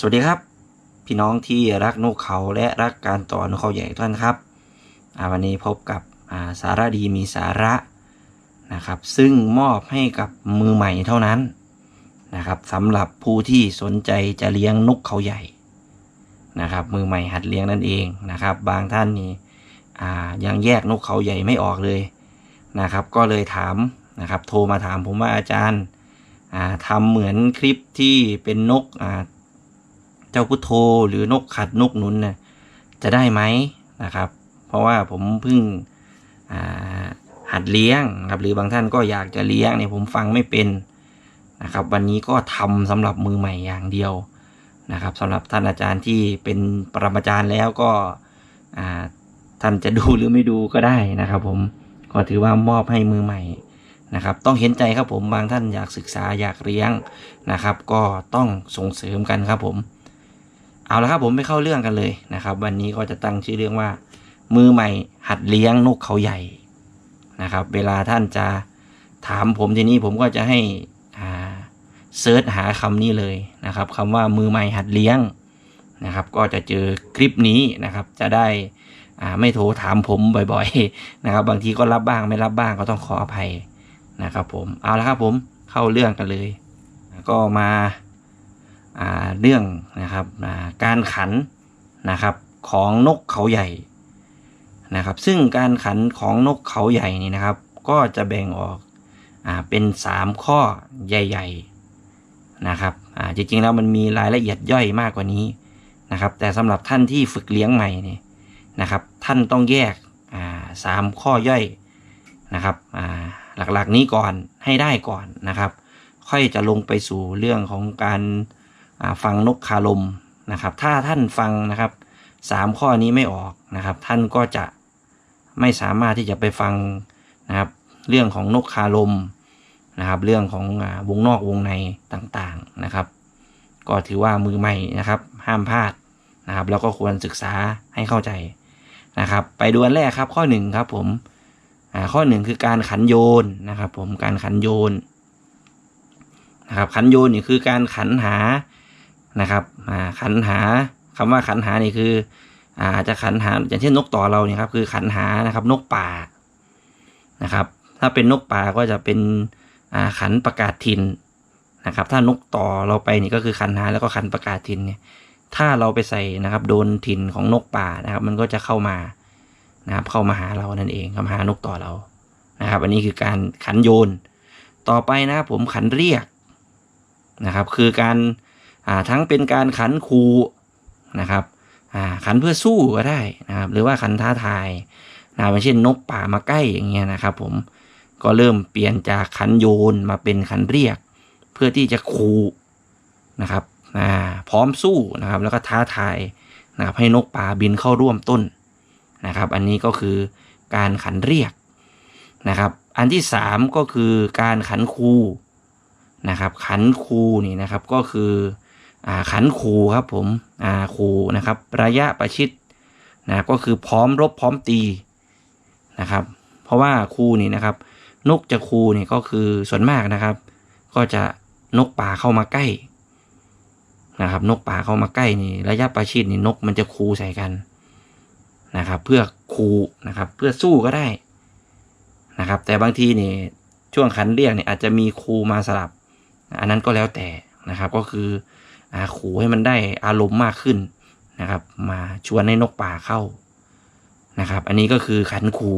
สวัสดีครับ พี่น้องที่รักนกเขาและรักการต่อนกเขาใหญ่ทุกท่านครับวันนี้พบกับาสาระดีมีสาระนะครับ ซึ่งมอบให้กับมือใหม่เท่านั้นนะครับสำหรับผู้ที่สนใจจะเลี้ยงนกเขาใหญ่นะครับ มือใหม่หัดเลี้ยงนั่นเองนะครับ บางท่านนี่ยังแยกนกเขาใหญ่ไม่ออกเลยนะครับ ก็เลยถามนะครับ โทรมาถามผมว่าอาจารย์ทำเหมือนคลิปที่เป็นนกอ่า เจ้าพุทโธหรือนกขัดนกหนุนเนี่ยจะได้ไหมนะครับ เพราะว่าผมเพิ่งหัดเลี้ยงครับหรือบางท่านก็อยากจะเลี้ยงเนี่ยผมฟังไม่เป็นนะครับ วันนี้ก็ทำสำหรับมือใหม่อย่างเดียวนะครับสำหรับท่านอาจารย์ที่เป็นปรมาจารย์แล้วก็ท่านจะดูหรือไม่ดูก็ได้นะครับ ผมก็ถือว่ามอบให้มือใหม่นะครับ ต้องเห็นใจครับผมบางท่านอยากศึกษาอยากเลี้ยงนะครับ ก็ต้องส่งเสริมกันครับผม เอาละครับผมไปเข้าเรื่องกันเลยนะครับ วันนี้ก็จะตั้งชื่อเรื่องว่า มือใหม่หัดเลี้ยงนกเขาใหญ่นะครับ เวลาท่านจะถามผมทีนี้ผมก็จะให้อ่าเซิร์ชหาคำนี้เลยนะครับคำว่ามือใหม่หัดเลี้ยงนะครับ ก็จะเจอคลิปนี้นะครับ จะได้อ่าไม่โทรถามผมบ่อยๆนะครับ บางทีก็รับบ้างไม่รับบ้างก็ต้องขออภัยนะครับ ผมเอาละครับผมเข้าเรื่องกันเลย ก็มา เรื่องนะครับการขันนะครับของนกเขาใหญ่นะครับ ซึ่งการขันของนกเขาใหญ่นี่นะครับ ก็จะแบ่งออกอเป็นสามข้อใหญ่ ๆนะครับจริงๆแล้วมันมีรายละเอียดย่อยมากกว่านี้นะครับ แต่สำหรับท่านที่ฝึกเลี้ยงใหม่เนี่ยนะครับ ท่านต้องแยกสามข้อย่อยนะครับหลักๆนี้ก่อนให้ได้ก่อนนะครับ ค่อยจะลงไปสู่เรื่องของการ ฟังนกคาลมนะครับ ถ้าท่านฟังนะครับสามข้อนี้ไม่ออกนะครับ ท่านก็จะไม่สามารถที่จะไปฟังนะครับเรื่องของนกคาลมนะครับ เรื่องของวงนอกวงในต่างๆนะครับ ก็ถือว่ามือใหม่นะครับ ห้ามพลาดนะครับ แล้วก็ควรศึกษาให้เข้าใจนะครับ ไปดูอันแรกครับข้อหนึ่งครับผมข้อหนึ่งคือการขันโยนนะครับ ผมการขันโยนนะครับขันโยนนี่คือการขันหา นะครับขันหาคำว่าขันหานี่คืออาจจะขันหาอย่างเช่นนกต่อเราเนี่ยครับคือขันหานะครับนกป่านะครับ ถ้าเป็นนกป่าก็จะเป็นขันประกาศถิ่นนะครับ ถ้านกต่อเราไปนี่ก็คือขันหาแล้วก็ขันประกาศถิ่นเนี่ยถ้าเราไปใส่นะครับ โดนถิ่นของนกป่านะครับ มันก็จะเข้ามานะครับ เข้ามาหาเรานั่นเองเข้ามาหานกต่อเรานะครับ อันนี้คือการขันโยน ต่อไปนะครับผมขันเรียกนะครับ คือการอ ทั้งเป็นการขันคูนะครับขันเพื่อสู้ก็ได้นะครับหรือว่าขันท้าทายนะเช่นนกป่ามาใกล้อย่างเงี้ยนะครับ ผมก็เริ่มเปลี่ยนจากขันโยนมาเป็นขันเรียก เพื่อที่จะคูนะครับพร้อมสู้นะครับ แล้วก็ท้าทายนะครับให้นกป่าบินเข้าร่วมต้นนะครับ อันนี้ก็คือการขันเรียกนะครับ อันที่สามก็คือการขันคูนะครับ ขันคูนี่นะครับก็คือ ขันคูครับผมอ่าคูนะครับ ระยะประชิดนะก็คือพร้อมรบพร้อมตีนะครับ เพราะว่าคูนี่นะครับ นกจะคูนี่ก็คือส่วนมากนะครับ ก็จะนกป่าเข้ามาใกล้นะครับ นกป่าเข้ามาใกล้นี่ ระยะประชิดนี่นกมันจะคูใส่กันนะครับ เพื่อคูนะครับ เพื่อสู้ก็ได้นะครับ แต่บางทีนี่ช่วงขันเรียกเนี่ยอาจจะมีคูมาสลับ อันนั้นก็แล้วแต่นะครับ ก็คือ ขู่ให้มันได้อารมณ์มากขึ้นนะครับ มาชวนให้นกป่าเข้านะครับ อันนี้ก็คือขันคู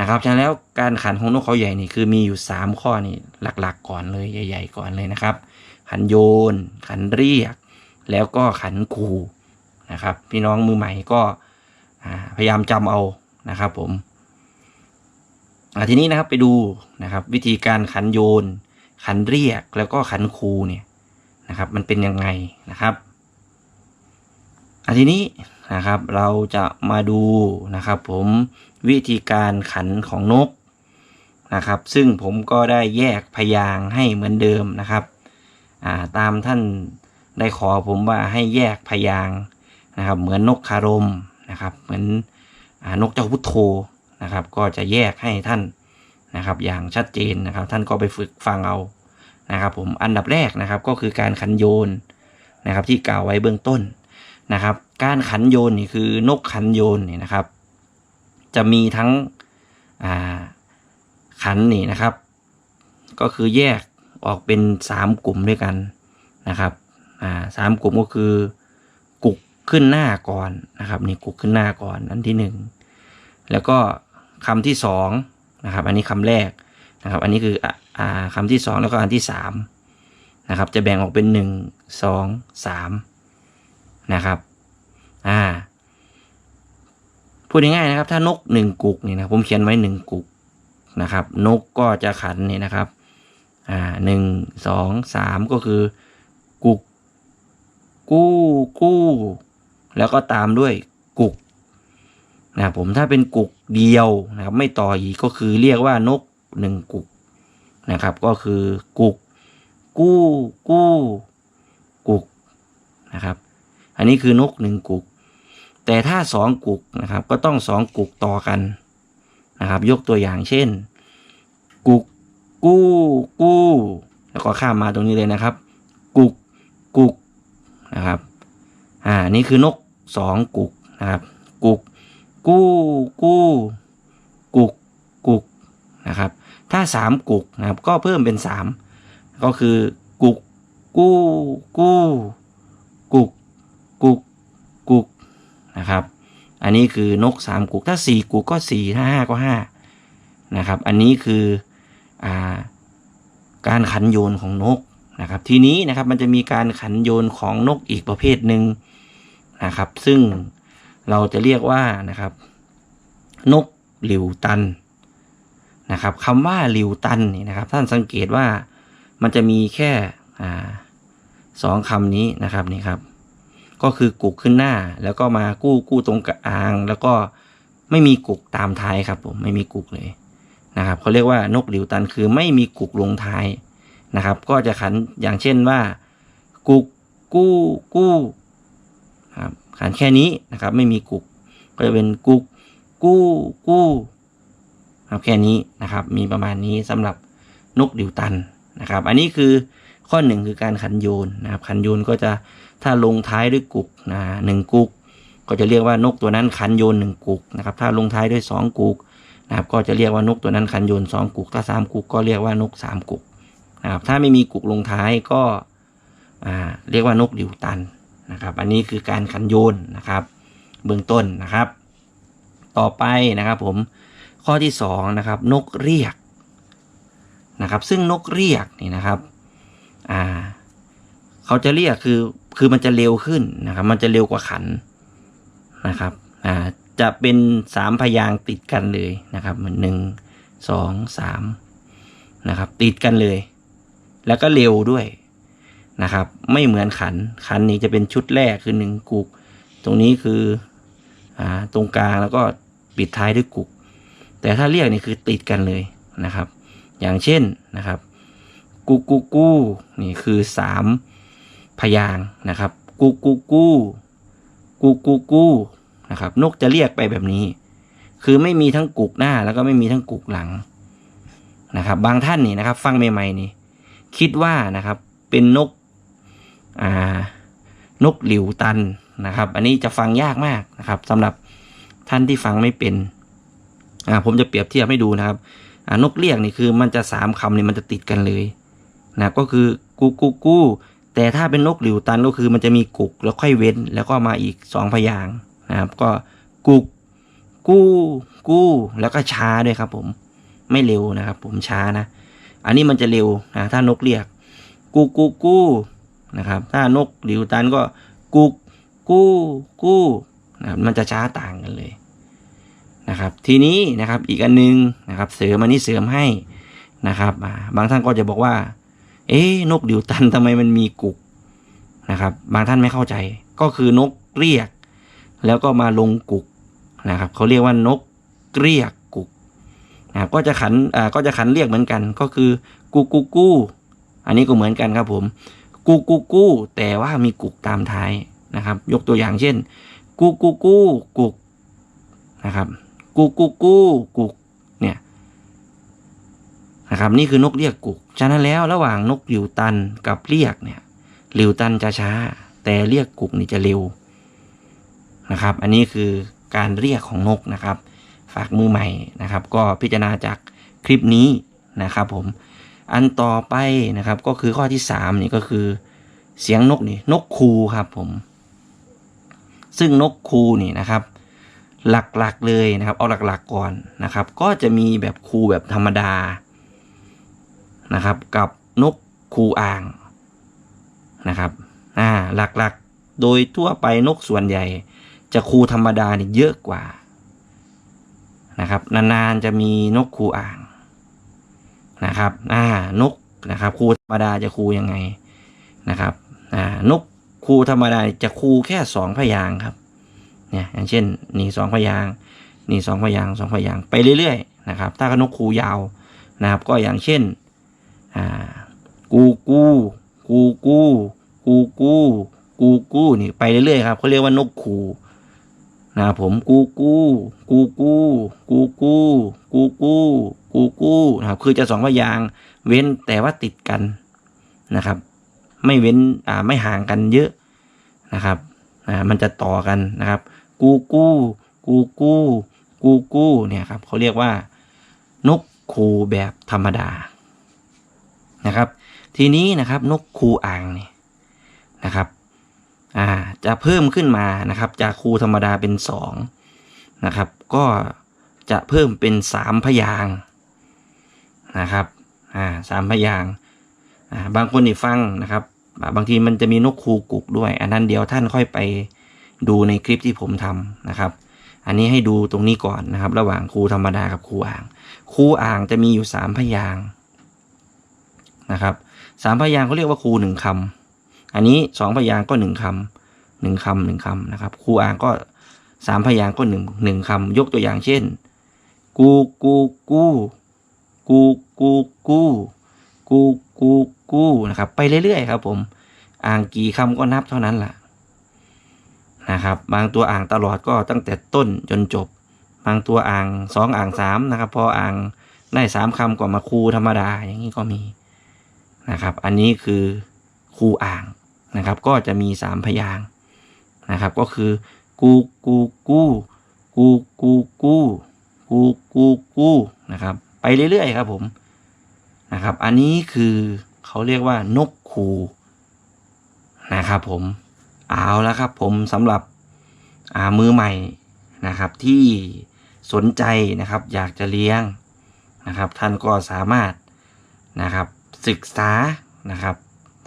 นะครับฉะนั้นแล้วการขันของนกเขาใหญ่นี่คือมีอยู่สามข้อนี่หลักๆ ก่อนเลยใหญ่ ๆ ก่อนเลยนะครับ ขันโยน ขันเรียก แล้วก็ขันคูนะครับ พี่น้องมือใหม่ก็พยายามจำเอานะครับผมทีนี้นะครับไปดูนะครับ วิธีการขันโยน ขันเรียกแล้วก็ขันคูเนี่ย นะครับ มันเป็นยังไงนะครับอันทีนี้นะครับเราจะมาดูนะครับผมวิธีการขันของนกนะครับ ซึ่งผมก็ได้แยกพยางให้เหมือนเดิมนะครับาตามท่านได้ขอผมว่าให้แยกพยางนะครับ เหมือนนกคารมนะครับ เหมือนอนกเจ้าพุทโธนะครับ ก็จะแยกให้ท่านนะครับ อย่างชัดเจนนะครับ ท่านก็ไปฝึกฟังเอา นะครับผมอันดับแรกนะครับก็คือการขันโยนนะครับที่กล่าวไว้เบื้องต้นนะครับ การขันโยนนี่คือนกขันโยนนี่นะครับ จะมีทั้งขันนี่นะครับ ก็คือแยกออกเป็นสามกลุ่มด้วยกันนะครับสามกลุ่มก็คือกุกขึ้นหน้าก่อนนะครับนี่กุกขึ้นหน้าก่อนอันที่หนึ่งแล้วก็คำที่สองนะครับอันนี้คำแรก นะครับ อันนี้คืออคำที่สองแล้วก็อันที่สามนะครับ จะแบ่งออกเป็นหนึ่งสองสามนะครับอ่าพูดง่ายๆนะครับ ถ้านกหนึ่งกุกนี่นะผมเขียนไว้หนึ่งกุกนะครับ นกก็จะขันนี่นะครับอ่าหนึ่งสองสามก็คือ กุก กู้กู้ แล้วก็ตามด้วยกุกนะครับผมถ้าเป็นกุกเดียวนะครับ ไม่ต่ออีกก็คือเรียกว่านก หนึ่งกุกนะครับ ก็คือกุก กู้กู้กุกนะครับ อันนี้คือนกหนึ่งกุก แต่ถ้าสองกุกนะครับ ก็ต้องสองกุกต่อกันนะครับ ยกตัวอย่างเช่น กุก กู้กู้ แล้วก็ข้ามมาตรงนี้เลยนะครับ กุกกุกนะครับอ่านี่คือนกสองกุกนะครับ กุก กู้กู้กุกกุกนะครับ ถ้าสามกุกนะครับก็เพิ่มเป็นสามก็คือ กุก กู้ กู้ กุก กุก กุกนะครับ อันนี้คือนกสามกุก ถ้าสี่กุกก็สี่ถ้าห้าก็ห้านะครับ อันนี้คืออ่าการขันโยนของนกนะครับ ทีนี้นะครับมันจะมีการขันโยนของนกอีกประเภทหนึ่งนะครับ ซึ่งเราจะเรียกว่านะครับ นกหลิวตัน นะครับคำว่าหลิวตันนี่นะครับ ท่านสังเกตว่ามันจะมีแค่สองคำนี้นะครับนี่ครับ ก็คือกุกขึ้นหน้า แล้วก็มากู้กู้ตรงกลาง แล้วก็ไม่มีกุกตามท้ายครับผมไม่มีกุกเลยนะครับเขาเรียกว่านกหลิวตันคือไม่มีกุกลงท้ายนะครับ ก็จะขันอย่างเช่นว่า กุกกู้กู้ครับขันแค่นี้นะครับ ไม่มีกุก ก็จะเป็นกุกกู้กู้ ครับแค่นี้นะครับ มีประมาณนี้สำหรับนกดิวตันนะครับ อันนี้คือข้อหนึ่งคือการขันโยนนะครับ ขันโยนก็จะถ้าลงท้ายด้วยกุกนะหนึ่งกุก ก็จะเรียกว่านกตัวนั้นขันโยนหนึ่งกุกนะครับ ถ้าลงท้ายด้วยสองกุกนะครับ ก็จะเรียกว่านกตัวนั้นขันโยนสองกุก ถ้าสามกุกก็เรียกว่านกสามกุกนะครับ ถ้าไม่มีกุกลงท้ายก็เรียกว่านกดิวตันนะครับ อันนี้คือการขันโยนนะครับ เบื้องต้นนะครับ ต่อไปนะครับผม ข้อที่สองนะครับนกเรียกนะครับ ซึ่งนกเรียกนี่นะครับอ่าเขาจะเรียกคือคือมันจะเร็วขึ้นนะครับ มันจะเร็วกว่าขันนะครับอ่าจะเป็นสามพยางติดกันเลยนะครับเหมือนหนึ่งสองสามนะครับ ติดกันเลย แล้วก็เร็วด้วยนะครับ ไม่เหมือนขันขันนี้จะเป็นชุดแรกคือหนึ่งกุก ตรงนี้คืออ่าตรงกลางแล้วก็ปิดท้ายด้วยกุก แต่ถ้าเรียกนี่คือติดกันเลยนะครับ อย่างเช่นนะครับกูกูกูนี่คือสามพยางนะครับกูกูกูกูกูกูนะครับ นกจะเรียกไปแบบนี้ คือไม่มีทั้งกุกหน้าแล้วก็ไม่มีทั้งกุกหลังนะครับ บางท่านนี่นะครับ ฟังใหม่ๆนี่ คิดว่านะครับ เป็นนกอ่านกหลิวตันนะครับ อันนี้จะฟังยากมากนะครับสำหรับท่านที่ฟังไม่เป็น อ่าผมจะเปรียบเทียบให้ดูนะครับอ่านกเรียกนี่คือมันจะสามคำนี่มันจะติดกันเลยนะก็คือกูกูกูแต่ถ้าเป็นนกหลิวตันก็คือมันจะมีกุกแล้วค่อยเว้น แล้วก็มาอีกสองพยางนะครับก็กุกกู้กู้แล้วก็ช้าด้วยครับ ผมไม่เร็วนะครับ ผมช้านะ อันนี้มันจะเร็วนะถ้านกเรียกกูกูกู้นะครับ ถ้านกหลิวตันก็กุกกู้กู้นะครับมันจะช้าต่างกันเลย นะครับ ทีนี้นะครับอีกอันนึงนะครับเสริมอันนี้เสริมให้นะครับ บางท่านก็จะบอกว่า เอ๊ะนกหลิวตันทำไมมันมีกุกนะครับ บางท่านไม่เข้าใจ ก็คือนกเรียก แล้วก็มาลงกุกนะครับเขาเรียกว่านกเรียกกุกนะครับก็จะขันอ่าก็จะขันเรียกเหมือนกัน ก็คือกูกูกูอันนี้ก็เหมือนกันครับผมกูกูกูแต่ว่ามีกุกตามท้ายนะครับ ยกตัวอย่างเช่นกูกูกูกุกนะครับ กูกูกูกุกเนี่ยนะครับนี่คือนกเรียกกุกฉะนั้นแล้วระหว่างนกหลิวตันกับเรียกเนี่ยหลิวตันจะช้าแแต่เรียกกุกนี่จะเร็วนะครับ อันนี้คือการเรียกของนกนะครับ ฝากมือใหม่นะครับ ก็พิจารณาจากคลิปนี้นะครับ ผมอันต่อไปนะครับก็คือข้อที่สามนี่ก็คือ เสียงนกนี่นกคูครับผม ซึ่งนกคูนี่นะครับ หลักๆเลยนะครับ เอาหลักๆก่อนนะครับ ก็จะมีแบบคูแบบธรรมดานะครับ กับนกคูอ่างนะครับอ่าหลักๆโดยทั่วไปนกส่วนใหญ่ จะคูธรรมดาเนี่ยเยอะกว่านะครับนานๆจะมีนกคูอ่างนะครับอ่านกนะครับคูธรรมดาจะคูยังไงนะครับอ่านกคูธรรมดาจะคูแค่สองพยางค์ครับ เนี่ยอย่างเช่นนี่สองพยางค์นี่สองพยางสองพยางไปเรื่อยๆนะครับ ถ้านกคูยาวนะครับ ก็อย่างเช่นอ่ากูกูกูกูกูกูกูกูนี่ไปเรื่อยๆครับเขาเรียกว่านกคูนะครับผมกูกูกูกูกูกูกูกูกูกูนะครับคือจะสองพยางเว้นแต่ว่าติดกันนะครับ ไม่เว้นอ่าไม่ห่างกันเยอะนะครับอ่ามันจะต่อกันนะครับ กูกู้กูกู้กูกู้เนี่ยครับเขาเรียกว่า นกคูแบบธรรมดานะครับ ทีนี้นะครับนกคูอ่างเนี่ยนะครับอ่าจะเพิ่มขึ้นมานะครับ จากคูธรรมดาเป็นสองนะครับ ก็จะเพิ่มเป็นสามพยางนะครับอ่าสามพยางอ่าบางคนนี่ฟังนะครับ บางทีมันจะมีนกคูกุกด้วย อันนั้นเดียวท่านค่อยไป ดูในคลิปที่ผมทำนะครับ อันนี้ให้ดูตรงนี้ก่อนนะครับ ระหว่างครูธรรมดากับครูอ่าง ครูอ่างจะมีอยู่สามพยางนะครับสามพยางเขาเรียกว่าครูหนึ่งคำอันนี้สองพยางก็หนึ่งคำหนึ่งคำหนึ่งคำนะครับครูอ่างก็สามพยางก็หนึ่งหนึ่งคำยกตัวอย่างเช่น กูกูกูกูกูกูกูกูกูนะครับ ไปเรื่อยๆครับผม อ่างกี่คำก็นับเท่านั้นแหละ นะครับ บางตัวอ่างตลอดก็ตั้งแต่ต้นจนจบ บางตัวอ่างสองอ่างสามนะครับ พออ่างได้สามคำก็มาคูธรรมดาอย่างนี้ก็มีนะครับ อันนี้คือคูอ่างนะครับ ก็จะมีสามพยางนะครับ ก็คือ กูกูกูกูกูกูกูกูกูนะครับ ไปเรื่อยๆครับผมนะครับ อันนี้คือเขาเรียกว่านกคูนะครับผม เอาแล้วครับผมสำหรับมือใหม่นะครับที่สนใจนะครับอยากจะเลี้ยงนะครับท่านก็สามารถนะครับศึกษานะครับ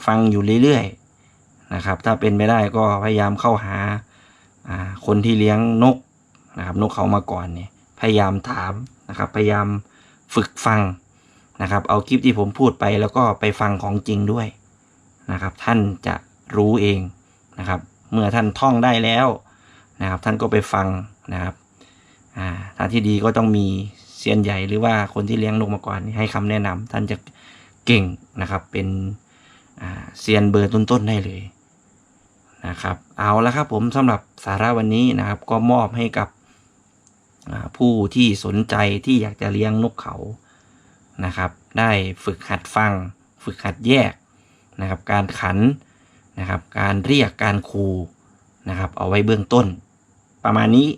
ฟังอยู่เรื่อยๆนะครับถ้าเป็นไม่ได้ก็พยายามเข้าหาอ่าคนที่เลี้ยงนกนะครับนกเขามาก่อนเนี่ยพยายามถามนะครับพยายามฝึกฟังนะครับเอาคลิปที่ผมพูดไปแล้วก็ไปฟังของจริงด้วยนะครับท่านจะรู้เอง นะครับ เมื่อท่านท่องได้แล้วนะครับ ท่านก็ไปฟังนะครับอ่าทางที่ดีก็ต้องมีเซียนใหญ่หรือว่าคนที่เลี้ยงนกมาก่อนให้คำแนะนำท่านจะเก่งนะครับ เป็นเซียนเบอร์ต้นๆได้เลยนะครับ เอาละครับผมสำหรับสาระวันนี้นะครับ ก็มอบให้กับผู้ที่สนใจที่อยากจะเลี้ยงนกเขานะครับ ได้ฝึกหัดฟัง ฝึกหัดแยกนะครับ การขัน นะครับ การเรียกการคูนะครับ เอาไว้เบื้องต้น ประมาณนี้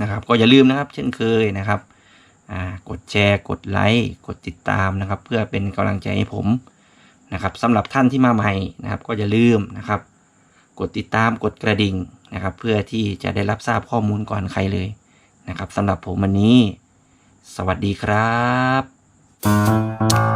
นะครับ ก็อย่าลืมนะครับ เช่นเคยนะครับกดแชร์กดไลค์กดติดตามนะครับ เพื่อเป็นกำลังใจให้ผมนะครับสำหรับท่านที่มาใหม่นะครับ ก็อย่าลืมนะครับ กดติดตามกดกระดิ่งนะครับ เพื่อที่จะได้รับทราบข้อมูลก่อนใครเลยนะครับสำหรับผมวันนี้ สวัสดีครับ